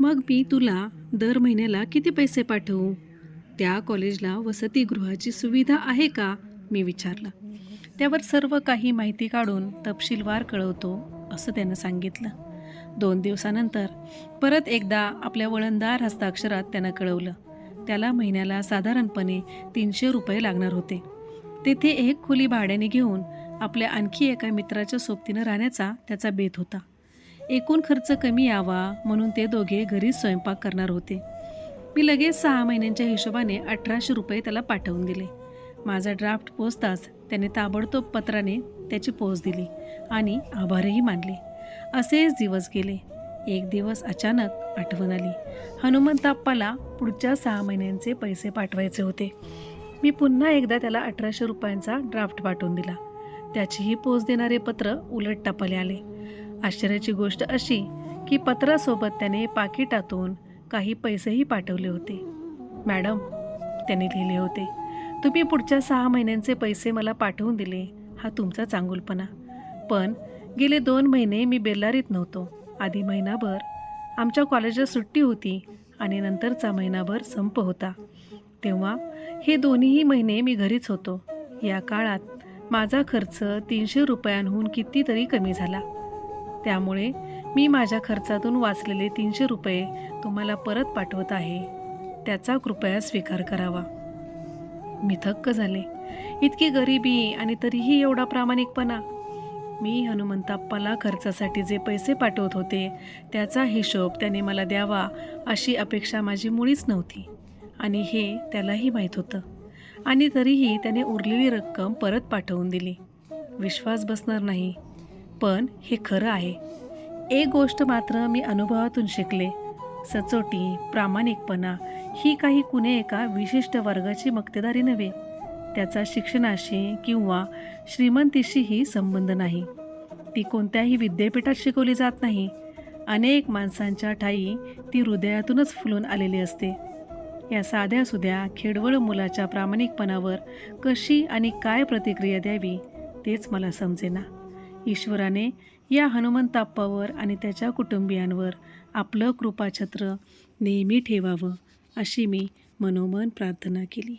मग मी तुला दर महिन्याला किती पैसे पाठवू? त्या कॉलेजला वसतिगृहाची सुविधा आहे का? मी विचारलं. त्यावर सर्व काही माहिती काढून तपशीलवार कळवतो असं त्यानं सांगितलं. दोन दिवसानंतर परत एकदा आपल्या वळणदार हस्ताक्षरात त्यानं कळवलं. त्याला महिन्याला साधारणपणे तीनशे रुपये लागणार होते. तेथे एक खोली भाड्याने घेऊन आपल्या आणखी एका मित्राच्या सोबतीनं राहण्याचा त्याचा बेत होता. एकूण खर्च कमी यावा म्हणून ते दोघे घरीच स्वयंपाक करणार होते. मी लगेच सहा महिन्यांच्या हिशोबाने अठराशे रुपये त्याला पाठवून दिले. माझा ड्राफ्ट पोचताच त्याने ताबडतोब पत्राने त्याची पोच दिली आणि आभारही मानले. असेच दिवस गेले. एक दिवस अचानक आठवण आली. हनुमंताप्पाला पुढच्या सहा महिन्यांचे पैसे पाठवायचे होते. मी पुन्हा एकदा त्याला अठराशे रुपयांचा ड्राफ्ट पाठवून दिला. त्याचीही पोच देणारे पत्र उलट टपाले आले. आश्चर्याची गोष्ट अशी की पत्रासोबत त्याने पाकिटातून काही पैसेही पाठवले होते. मॅडम त्याने लिहिले होते तुम्ही पुढच्या सहा महिन्यांचे पैसे मला पाठवून दिले हा तुमचा चांगुलपणा. पण गेले दोन महिने मी बेल्लारीत नव्हतो. आधी महिनाभर आमच्या कॉलेजला सुट्टी होती आणि नंतरचा महिनाभर संप होता. तेव्हा हे दोन्हीही महिने मी घरीच होतो. या काळात माझा खर्च तीनशे रुपयांहून कितीतरी कमी झाला. त्यामुळे मी माझ्या खर्चातून वाचलेले तीनशे रुपये तुम्हाला परत पाठवत आहे. त्याचा कृपया स्वीकार करावा. मी थक्क झाले. इतकी गरिबी आणि तरीही एवढा प्रामाणिकपणा. मी हनुमंताप्पाला खर्चासाठी जे पैसे पाठवत होते त्याचा हिशोब त्याने मला द्यावा अशी अपेक्षा माझी मुळीच नव्हती. आणि हे त्यालाही माहीत होतं. आणि तरीही त्याने उरलेली रक्कम परत पाठवून दिली. विश्वास बसणार नाही. पण हे खरं आहे. एक गोष्ट मात्र मी अनुभवातून शिकले. सचोटी प्रामाणिकपणा ही काही कुणे एका विशिष्ट वर्गाची मक्तेदारी नव्हे. त्याचा शिक्षणाशी किंवा श्रीमंतीशीही संबंध नाही. ती कोणत्याही विद्यापीठात शिकवली जात नाही. अनेक माणसांच्या ठाई ती हृदयातूनच फुलून आलेली असते. या साध्या सुध्या खेडवळ मुलाच्या प्रामाणिकपणावर कशी आणि काय प्रतिक्रिया द्यावी तेच मला समजेना. ईश्वराने या हनुमंताप्पावर आणि त्याच्या कुटुंबियांवर आपलं कृपाछत्र नेहमी ठेवावं अशी मी मनोमन प्रार्थना केली.